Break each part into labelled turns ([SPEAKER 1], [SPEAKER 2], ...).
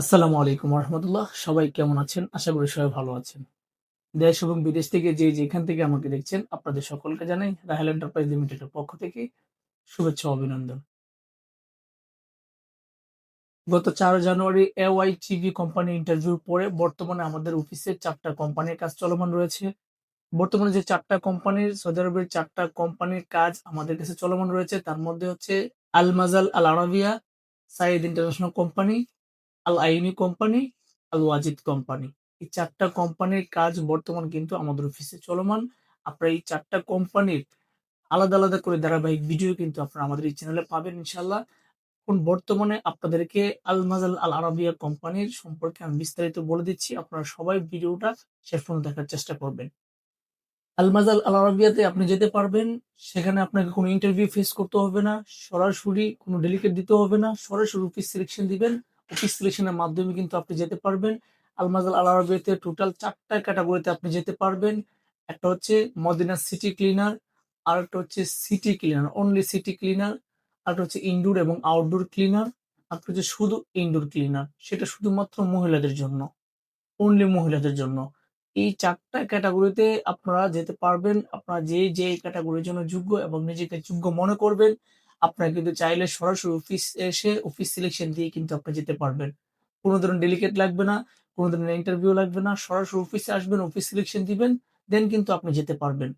[SPEAKER 1] আসসালামু আলাইকুম রহমতুল্লাহ সবাই কেমন আছেন? আশা করি সবাই ভালো আছেন। দেশ এবং বিদেশ থেকে যে যেখান থেকে আমাকে দেখছেন, আপনাদের সকলকে জানাই রাহেল এন্টারপ্রাইজ লিমিটেডের পক্ষ থেকে শুভেচ্ছা অভিনন্দন। গত চার জানুয়ারি এওয়াই টিভি কোম্পানি ইন্টারভিউর পরে বর্তমানে আমাদের অফিসে চারটা কোম্পানির কাজ চলমান রয়েছে। বর্তমানে যে চারটা কোম্পানির, সৌদি আরবের চারটা কোম্পানির কাজ আমাদের কাছে চলমান রয়েছে, তার মধ্যে হচ্ছে Al Majal Al Arabia, Saeed international company Al Aini company, Al Wajid company. এই চারটা কোম্পানির কাজ বর্তমান কিন্তু আমাদের অফিসে চলমান। আপনারা এই চারটা কোম্পানির আলাদা আলাদা করে ধারাবাহিক ভিডিও কিন্তু আপনারা আমাদের এই চ্যানেলে পাবেন ইনশাল্লাহ এখন বর্তমানে আপনাদেরকে আল মাজাল আল আরবিয়া কোম্পানির সম্পর্কে আমি বিস্তারিত বলে দিচ্ছি। আপনারা সবাই ভিডিওটা শেষ পর্যন্ত দেখার চেষ্টা করবেন। আলমাজাল আল আরাবিয়াতে আপনি যেতে পারবেন, সেখানে আপনাকে কোনো ইন্টারভিউ ফেস করতে হবে না। সরাসরি কোনো ডেলিকেট দিতে হবে না। সরাসরি অফিস সিলেকশন দিবেন। সিলেকশনের মাধ্যমে কিন্তু আপনি যেতে পারবেন। আলমাজাল আল আরাবিয়াতে টোটাল চারটা ক্যাটাগরিতে আপনি যেতে পারবেন। একটা হচ্ছে মদিনা সিটি ক্লিনার আর একটা হচ্ছে city cleaner only city cleaner আর একটা হচ্ছে ইনডোর এবং আউটডোর ক্লিনার আর হচ্ছে শুধু ইনডোর ক্লিনার সেটা শুধুমাত্র মহিলাদের জন্য অনলি মহিলাদের জন্য। এই চারটা ক্যাটাগরিতে আপনারা যেতে পারবেন। আপনারা যে যে ক্যাটাগরির জন্য যোগ্য এবং নিজেকে যোগ্য মনে করবেন। আপনারা কিন্তু চাইলে সরাসরি অফিস এসে অফিস সিলেকশন দিয়ে কিন্তু আপনি যেতে পারবেন। কোনো ধরনের ডেলিকেট লাগবে না, কোনো ধরনের ইন্টারভিউ লাগবে না, সরাসরি অফিসে আসবেন অফিস সিলেকশন দিবেন দেন কিন্তু আপনি যেতে পারবেন।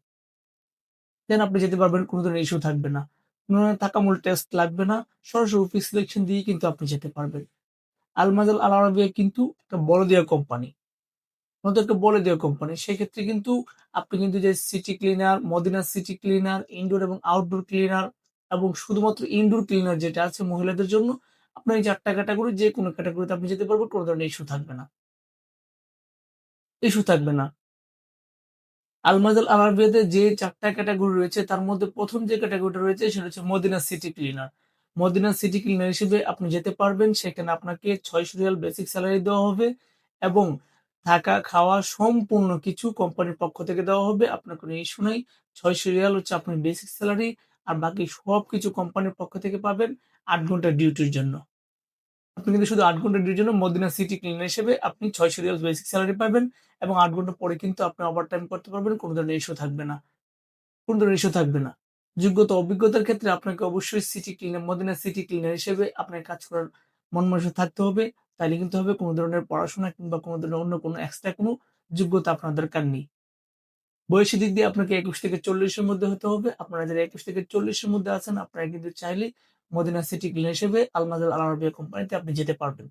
[SPEAKER 1] দেন আপনি যেতে পারবেন, কোনো ধরনের ইস্যু থাকবে না। কোনো টাকামূল টেস্ট লাগবে না, সরাসরি অফিস সিলেকশন দিয়ে কিন্তু আপনি যেতে পারবেন। আলমাজাল আল আরাবিয়া কিন্তু একটা বড় দেওয়া কোম্পানি আমাদেরকে বলে দেওয়া কোম্পানি সেক্ষেত্রে কিন্তু আপনি কিন্তু যে city cleaner Madina city cleaner indoor এবং আউটডোর ক্লিনার এবং শুধুমাত্র ইনডোর ক্লিনার যেটা আছে মহিলাদের জন্য, আপনার এই চারটা ক্যাটাগরি যে কোনো ক্যাটাগরিতে আপনি যেতে পারবেন, কোনো ধরনের ইস্যু থাকবে না। ইস্যু থাকবে না। আলমাজাল আরাবিয়াতে যে চারটা ক্যাটাগরি রয়েছে, তার মধ্যে প্রথম যে ক্যাটাগরিটা রয়েছে, সেটা হচ্ছে Madina city cleaner Madina city cleaner হিসেবে আপনি যেতে পারবেন, সেখানে আপনাকে ছয়শো রিয়াল বেসিক স্যালারি দেওয়া হবে এবং থাকা, খাওয়া সম্পূর্ণ কিছু কোম্পানির পক্ষ থেকে দেওয়া হবে। আপনার কোনো ইস্যু নেই। ছয়শো রিয়াল হচ্ছে আপনার বেসিক স্যালারি আর বাকি সব কিছু কোম্পানির পক্ষ থেকে পাবেন আট ঘণ্টা ডিউটির জন্য। আপনি কিন্তু শুধু আট ঘণ্টা ডিউটির জন্য মদিনা সিটি ক্লিনার হিসেবে আপনি ছয়শো রিয়াল বেসিক স্যালারি পাবেন এবং আট ঘণ্টা পরে কিন্তু আপনি ওভার টাইম করতে পারবেন, কোনো ধরনের ইস্যু থাকবে না। কোনো ধরনের ইস্যু থাকবে না। যোগ্যতা, অভিজ্ঞতার ক্ষেত্রে আপনাকে অবশ্যই city cleaner Madina city cleaner হিসেবে আপনার কাজ করার মন মানসিক থাকতে হবে। তাইলে কিন্তু হবে কোনো ধরনের পড়াশোনা কিংবা কোনো ধরনের অন্য কোনো এক্সট্রা কোনো যোগ্যতা আপনার দরকার নেই। বয়সের দিক দিয়ে আপনাকে একুশ থেকে চল্লিশের মধ্যে হতে হবে। আপনারা যারা একুশ থেকে চল্লিশের মধ্যে আছেন, আপনারা কিন্তু চাইলে মদিনা সিটি ক্লিনার হিসেবে আলমাজাল আল আরবিয়া কোম্পানিতে আপনি যেতে পারবেন।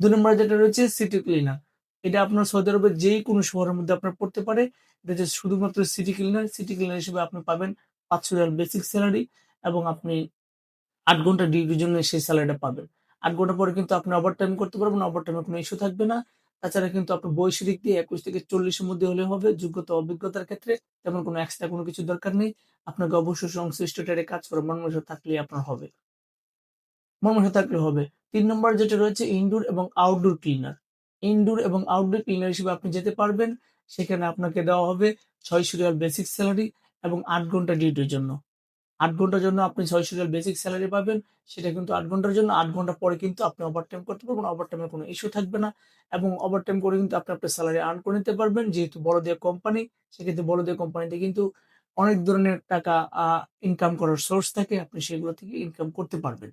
[SPEAKER 1] দু নম্বর যেটা রয়েছে, সিটি ক্লিনার। এটা আপনার সৌদি আরবের যেই কোনো শহরের মধ্যে আপনার পড়তে পারে। এটা হচ্ছে শুধুমাত্র সিটি ক্লিনার। সিটি ক্লিনার হিসেবে আপনি পাবেন পাঁচশো রিয়াল বেসিক স্যালারি এবং আপনি আট ঘণ্টা ডিউটির জন্য সেই স্যালারিটা পাবেন। আট ঘণ্টা পরে কিন্তু আপনি ওভার টাইম করতে পারবেন। ওভার টাইমের কোনো ইস্যু থাকবে না। তাছাড়া কিন্তু আপনার বয়সের দিক দিয়ে একুশ থেকে চল্লিশের মধ্যে হলে হবে। যোগ্যতা, অভিজ্ঞতার ক্ষেত্রে তেমন কোনো এক্সট্রা কোনো কিছু দরকার নেই। আপনাকে অবশ্যই সংশ্লিষ্ট ট্রেডে কাজ করার মনমোষ থাকলেই আপনার হবে। মনমোষ থাকলে হবে। তিন নম্বর যেটা রয়েছে ইনডোর এবং আউটডোর ক্লিনার ইনডোর এবং আউটডোর ক্লিনার হিসেবে আপনি যেতে পারবেন। সেখানে আপনাকে দেওয়া হবে ছয়শো রিয়াল বেসিক স্যালারি এবং আট ঘণ্টা ডিউটির জন্য। আট ঘণ্টার জন্য আপনি ছয়শো রিয়াল বেসিক স্যালারি পাবেন, সেটা কিন্তু আট ঘণ্টার জন্য, আট ঘণ্টা পরে কিন্তু আপনি ওভার টাইম করতে পারবেন ওভার টাইমের কোনো ইস্যু থাকবে না এবং ওভার টাইম করে কিন্তু আপনি আপনার স্যালারি আর্ন করে নিতে পারবেন, যেহেতু বড় দিয়ে কোম্পানি সেক্ষেত্রে বড় দিয়ে কোম্পানিতে কিন্তু অনেক ধরনের টাকা ইনকাম করার সোর্স থাকে, আপনি সেগুলো থেকে ইনকাম করতে পারবেন।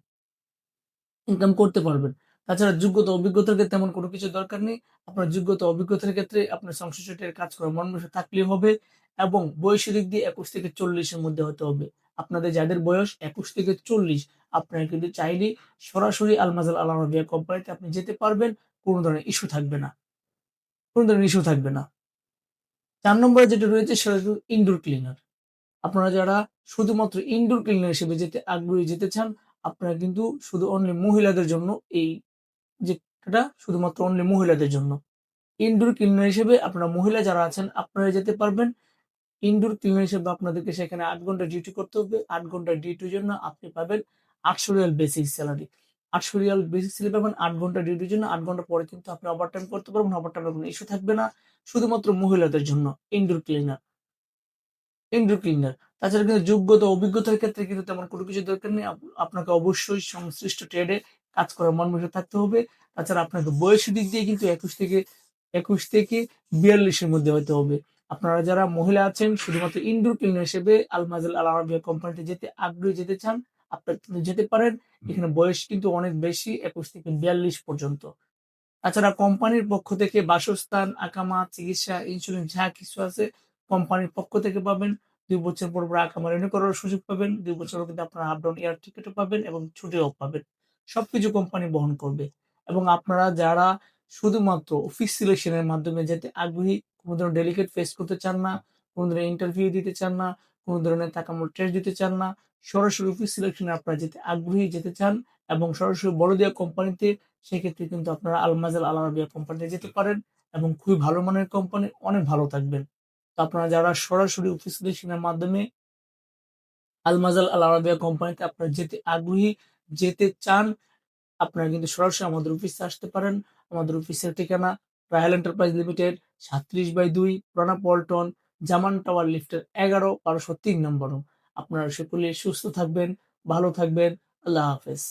[SPEAKER 1] ইনকাম করতে পারবেন। তাছাড়া যোগ্যতা, অভিজ্ঞতার ক্ষেত্রে তেমন কোনো কিছু দরকার নেই। আপনার যোগ্যতা, অভিজ্ঞতার ক্ষেত্রে আপনার সংশ্লিষ্ট কাজ করার মন বসে থাকলেই হবে এবং বয়সের দিক দিয়ে একুশ থেকে চল্লিশের মধ্যে হতে হবে। আপনাদের যাদের বয়স একুশ থেকে চল্লিশ, আপনারা কিন্তু চাইলে সরাসরি আলমাজাল আল আরবিয়া কোম্পানিতে আপনি যেতে পারবেন, কোনো ধরনের ইস্যু থাকবে না। কোনো ধরনের ইস্যু থাকবে না। চার নম্বরে যেটা রয়েছে সেটা ইনডোর ক্লিনার আপনারা যারা শুধুমাত্র ইনডোর ক্লিনার হিসেবে যেতে আগ্রহী যেতে চান, আপনারা কিন্তু শুধু অনলি মহিলাদের জন্য এই যেটা শুধুমাত্র অনলি মহিলাদের জন্য। ইনডোর ক্লিনার হিসেবে আপনারা মহিলা যারা আছেন, আপনারা যেতে পারবেন। ইনডোর ক্লিনার হিসেবে আপনাদেরকে সেখানে আট ঘণ্টা ডিউটি করতে হবে। আট ঘণ্টা ডিউটির জন্য আপনি পাবেন আটশো রিয়াল বেসিক স্যালারি আটশো রিয়াল বেসিক স্যালারি পাবেন, আট ঘণ্টা ডিউটির জন্য। আট ঘণ্টা পরে কিন্তু আপনি ওভার টাইম করতে পারবেন ওভার টাইমের কোনো ইস্যু থাকবে না। শুধুমাত্র মহিলাদের জন্য ইনডোর ক্লিনার ইনডোর ক্লিনার তাছাড়া কিন্তু যোগ্যতা, অভিজ্ঞতার ক্ষেত্রে কিন্তু তেমন কোনো কিছু দরকার নেই। আপনাকে অবশ্যই সংশ্লিষ্ট ট্রেডে কাজ করার মন মেশে থাকতে হবে। তাছাড়া আপনাকে বয়সের দিক দিয়ে কিন্তু একুশ থেকে একুশ থেকে বিয়াল্লিশের মধ্যে হতে হবে। আপনারা যারা মহিলা আছেন শুধুমাত্র ইনডোর ক্লিনার হিসেবে আলমাজেল আল আরবিয়া কোম্পানিতে যেতে আগ্রহী যেতে চান আপনারা কিন্তু যেতে পারেন। এখানে বয়স কিন্তু অনেক বেশি একুশ থেকে বিয়াল্লিশ পর্যন্ত। তাছাড়া কোম্পানির পক্ষ থেকে বাসস্থান আকামা চিকিৎসা ইন্স্যুরেন্স যা কিছু আছে কোম্পানির পক্ষ থেকে পাবেন। দুই বছর পর পর আকামা রিনিউ করার সুযোগ পাবেন। দুই বছর কিন্তু আপনারা আপ ডাউন এয়ার টিকিটও পাবেন এবং ছুটিও পাবেন। সবকিছু কোম্পানি বহন করবে। এবং আপনারা যারা শুধুমাত্র অফিস সিলেকশনের মাধ্যমে যেতে আগ্রহী কোনো ধরনের ডেলিকেট ফেস করতে চান না, কোনো ধরনের ইন্টারভিউ দিতে চান না, কোনো ধরনের তাকামোর টেস্ট দিতে চান না, সরাসরি অফিস সিলেকশনে আপনারা যেতে আগ্রহী যেতে চান এবং সরাসরি বড় দেওয়া কোম্পানিতে সেক্ষেত্রে কিন্তু আপনারা আলমাজাল আল আরাবিয়া কোম্পানিতে যেতে পারেন এবং খুবই ভালো মানের কোম্পানি অনেক ভালো থাকবেন। তো আপনারা যারা সরাসরি অফিস সিলেকশনের মাধ্যমে আলমাজাল আল আরাবিয়া কোম্পানিতে আপনারা যেতে আগ্রহী যেতে চান, আপনারা কিন্তু সরাসরি আমাদের অফিসে আসতে পারেন। আমাদের অফিসের ঠিকানা রায়াল এন্টারপ্রাইজ লিমিটেড, সাত্রিশ বাই দুই প্রণা পল্টন জামান টাওয়ার লিফটের এগারো, বারোশো তিন নম্বর আপনারা সকলে সুস্থ থাকবেন, ভালো থাকবেন, আল্লাহ হাফেজ।